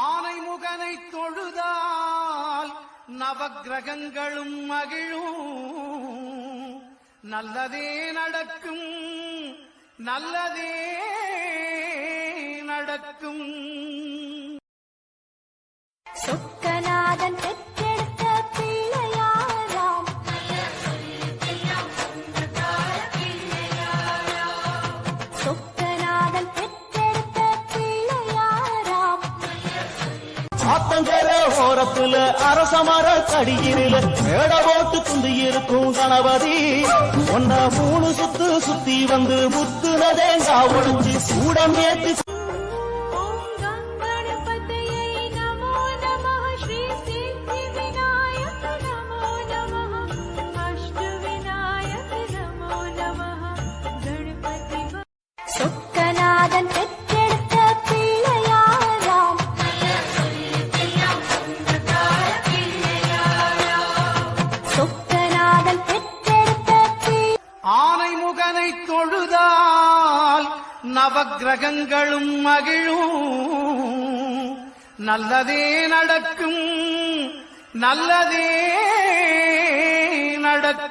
ஆனை முகனை தொழுதால் நவகிரகங்களும் மகிழும். நல்லதே நடக்கும் நல்லதே நடக்கும். சொக்கநாதன் ஆத்தங்கர ஓரத்துல அரசமர கடியில மேட போட்டு துந்தி இருக்கும் கணபதி. ஒன்னா மூணு சுத்து சுத்தி வந்து முத்துனதேங்கா ஒழிஞ்சு சூடம் ஏத்து தொழுதால் நவகிரகங்களும் மகிழும். நல்லதே நடக்கும் நல்லதே நடக்கும்.